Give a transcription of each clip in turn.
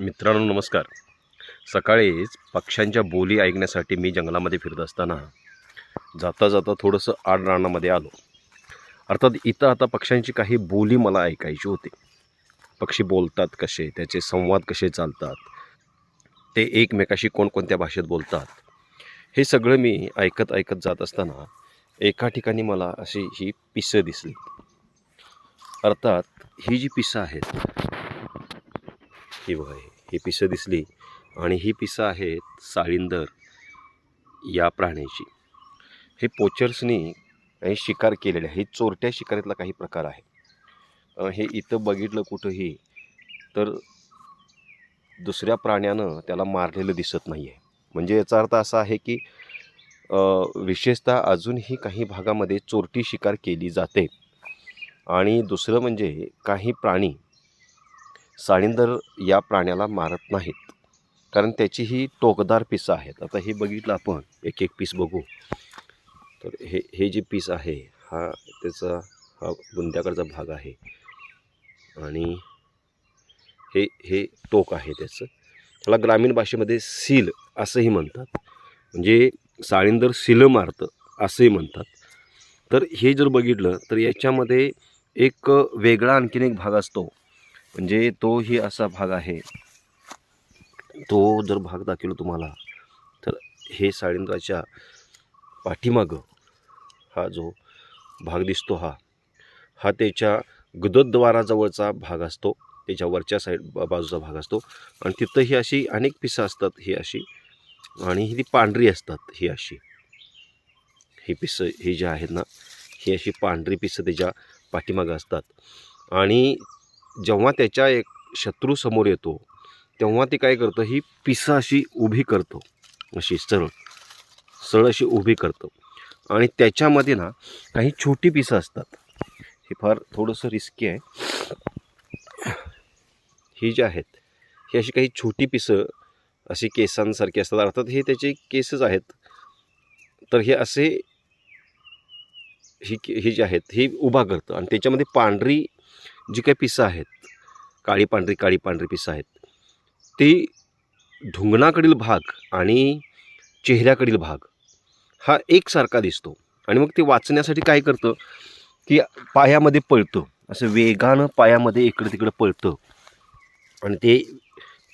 मित्रांनो नमस्कार. सकाळीच पक्ष्यांच्या बोली ऐकण्यासाठी मी जंगलामध्ये फिरत असताना जाता जाता थोडंसं आड रानामध्ये आलो. अर्थात इथं आता पक्ष्यांची काही बोली मला ऐकायची होती. पक्षी बोलतात कसे त्याचे संवाद कसे चालतात ते एकमेकाशी कोणकोणत्या भाषेत बोलतात हे सगळं मी ऐकत ऐकत जात असताना एका ठिकाणी मला अशी ही पिसं दिसली. अर्थात ही जी पिसं आहेत ही बघा ही पिसं दिसली आणि ही पिसं आहेत साळींदर या प्राण्याची. हे पोचर्सनी हे शिकार केलेले आहे हे चोरट्या शिकारीतला काही प्रकार आहे हे इथं बघितलं कुठंही तर दुसऱ्या प्राण्यानं त्याला मारलेलं दिसत नाही आहे म्हणजे याचा अर्थ असा आहे की विशेषतः अजूनही काही भागामध्ये चोरटी शिकार केली जाते. आणि दुसरं म्हणजे काही प्राणी साळींदर या प्राण्याला मारत नाहीत. कारण त्याची ही टोकदार पिसं आहेत. आता हे बघितलं आपण एक एक पीस बघू. तर हे हे जे पीस आहे हा त्याचा हा बुंद्याकडचा भाग आहे. आणि हे हे टोक आहे त्याचं. त्याला ग्रामीण भाषेमध्ये सील असंही म्हणतात. म्हणजे साळींदर सिलं मारतं असंही म्हणतात. तर हे जर बघितलं तर याच्यामध्ये एक वेगळा आणखीन एक भाग असतो. म्हणजे तोही असा भाग आहे. तो जर भाग दाखवलो तुम्हाला तर हे साळींद्राच्या पाठीमागं हा जो भाग दिसतो हा हा त्याच्या गुदद्वाराजवळचा भाग असतो. त्याच्या वरच्या साईड बा- बाजूचा भाग असतो. आणि तिथं ही अशी अनेक पिसं असतात ही अशी. आणि ही ती पांढरी असतात ही अशी. ही पिसं ही जी आहेत ना ही अशी पांढरी पिसं त्याच्या पाठीमागं असतात. आणि जेव्हा त्याच्या एक शत्रू समोर येतो तेव्हा ते काय करतं? ही पिसं अशी उभी करतो. अशी सरळ सरळ अशी उभी करतो. आणि त्याच्यामध्ये ना काही छोटी पिसं असतात. हे फार थोडंसं रिस्की आहे. ही जी आहेत ही अशी काही छोटी पिसं अशी केसांसारखी असतात. अर्थात हे त्याचे केसच आहेत. तर हे असे ही ही जे आहेत ही उभा करतं. आणि त्याच्यामध्ये पांढरी जी काही पिसं आहेत काळी पांढरी काळी पांढरी पिसं आहेत ती ढुंगणाकडील भाग आणि चेहऱ्याकडील भाग हा एकसारखा दिसतो. आणि मग ते वाचण्यासाठी काय करतं की पायामध्ये पळतं असं वेगानं पायामध्ये इकडं तिकडं पळतं. आणि ते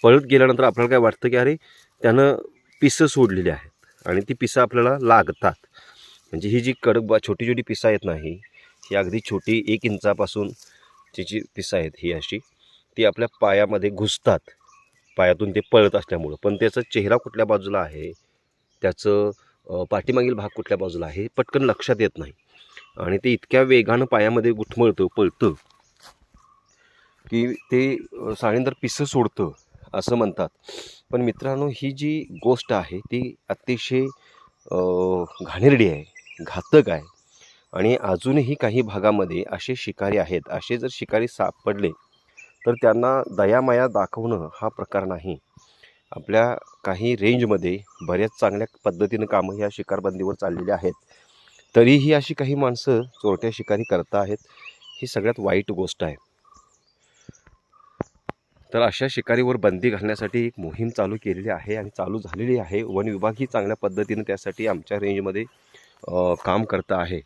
पळत गेल्यानंतर आपल्याला काय वाटतं की अरे त्यानं पिसं सोडलेली आहेत आणि ती पिसं आपल्याला लागतात. म्हणजे ही जी कडक बा छोटी छोटी पिसं आहेत नाही ही अगदी छोटी एक इंचापासून तिची पिसं आहेत ही अशी ती आपल्या पायामध्ये घुसतात. पायातून ते पळत असल्यामुळं. पण त्याचा चेहरा कुठल्या बाजूला आहे? त्याचं पाठीमागील भाग कुठल्या बाजूला आहे? पटकन लक्षात येत नाही. आणि ते इतक्या वेगानं पायामध्ये गुठमळतं पळतं की ते साळींदर पिसं सोडतं असं म्हणतात. पण मित्रांनो ही जी गोष्ट आहे ती अतिशय घाणेरडी आहे घातक आहे. आणि अजूनही काही भागामध्ये असे शिकारी आहेत. असे जर शिकारी सापडले तर त्यांना दयामाया दाखवणं हा प्रकार नाही. आपल्या काही रेंजमध्ये बऱ्याच चांगल्या पद्धतीनं कामं ह्या शिकारबंदीवर चाललेली आहेत. तरीही अशी काही माणसं चोरट्या शिकारी करता आहेत ही सगळ्यात वाईट गोष्ट आहे. तर अशा शिकारीवर बंदी घालण्यासाठी एक मोहीम चालू केलेली आहे आणि चालू झालेली आहे. वन विभाग ही चांगल्या पद्धतीनं त्यासाठी आमच्या रेंजमध्ये काम करता आहे.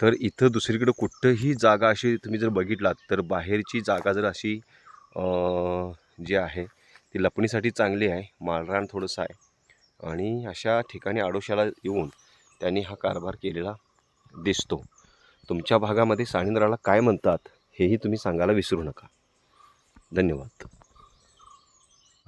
तर इथं दुसरीकडं कुठंही जागा अशी तुम्ही जर बघितलात तर बाहेरची जागा जर अशी जी आहे ती लपणीसाठी चांगली आहे माळरान थोडंसं आहे. आणि अशा ठिकाणी आडोशाला येऊन त्यांनी हा कारभार केलेला दिसतो. तुमच्या भागामध्ये साणींद्राला काय म्हणतात हेही तुम्ही सांगायला विसरू नका. धन्यवाद.